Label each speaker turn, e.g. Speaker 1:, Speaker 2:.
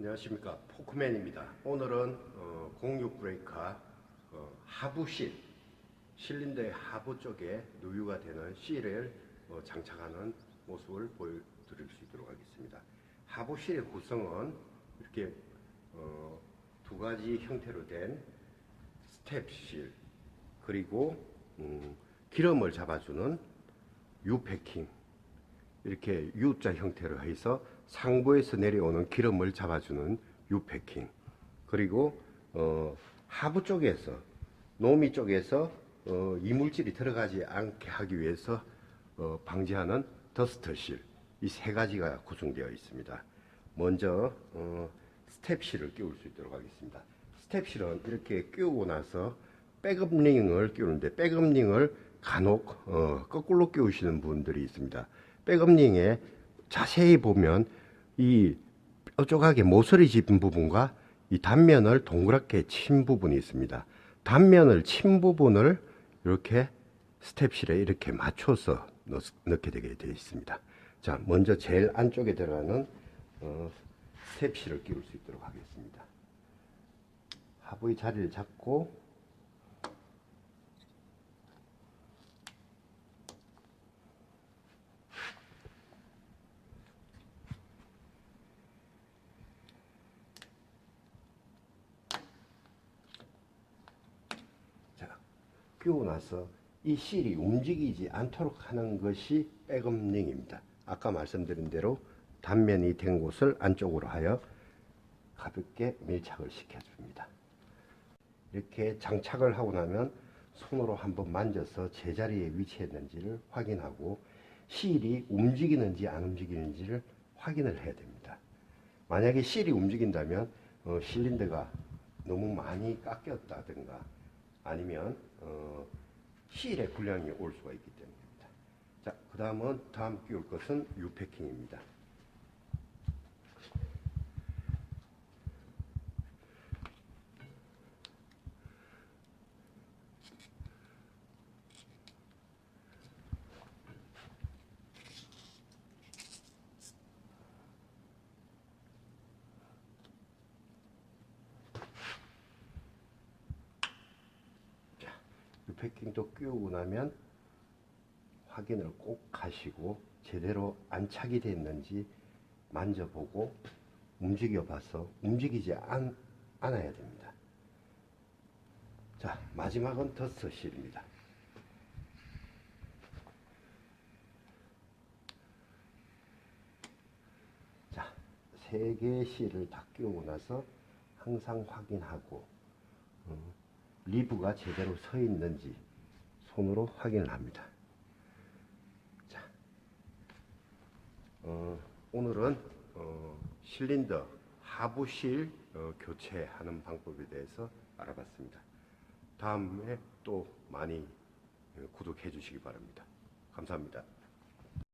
Speaker 1: 안녕하십니까 포크맨입니다. 오늘은 어, 06 브레이카 어, 하부실 실린더의 하부 쪽에 누유가 되는 실을 어, 장착하는 모습을 보여드릴 수 있도록 하겠습니다. 하부실의 구성은 이렇게 어, 두 가지 형태로 된 스텝실 그리고 음, 기름을 잡아주는 유패킹 이렇게 U자 형태로 해서 상부에서 내려오는 기름을 잡아주는 유패킹 그리고 어, 하부 쪽에서 노미 쪽에서 어, 이물질이 들어가지 않게 하기 위해서 어, 방지하는 더스터실 이 세 가지가 구성되어 있습니다. 먼저 어, 스텝실을 끼울 수 있도록 하겠습니다. 스텝실은 이렇게 끼우고 나서 백업링을 끼우는데 백업링을 간혹 어, 거꾸로 끼우시는 분들이 있습니다. 백업링에 자세히 보면 이 뾰족하게 모서리 짚은 부분과 이 단면을 동그랗게 친 부분이 있습니다. 단면을 친 부분을 이렇게 스텝실에 이렇게 맞춰서 넣, 넣게 되게 되어 있습니다. 자, 먼저 제일 안쪽에 들어가는 어, 스텝실을 끼울 수 있도록 하겠습니다. 하부의 자리를 잡고 자, 끼우고 나서 이 실이 움직이지 않도록 하는 것이 백업링입니다. 아까 말씀드린 대로 단면이 된 곳을 안쪽으로 하여 가볍게 밀착을 시켜줍니다. 이렇게 장착을 하고 나면 손으로 한번 만져서 제자리에 위치했는지를 확인하고 실이 움직이는지 안 움직이는지를 확인을 해야 됩니다. 만약에 실이 움직인다면 어, 실린더가 너무 많이 깎였다든가 아니면 어, 실의 불량이 올 수가 있기 때문입니다. 자, 그 다음은 다음 끼울 것은 유패킹입니다. 유 패킹도 끼우고 나면 확인을 꼭 하시고 제대로 안착이 됐는지 만져보고 움직여 봐서 움직이지 않, 않아야 됩니다. 자, 마지막은 더스실입니다. 자, 세 개의 실을 다 끼우고 나서 항상 확인하고 음, 리브가 제대로 서 있는지 손으로 확인을 합니다. 자, 어, 오늘은 어, 실린더 하부실 어, 교체하는 방법에 대해서 알아봤습니다. 다음에 또 많이 어, 구독해 주시기 바랍니다. 감사합니다.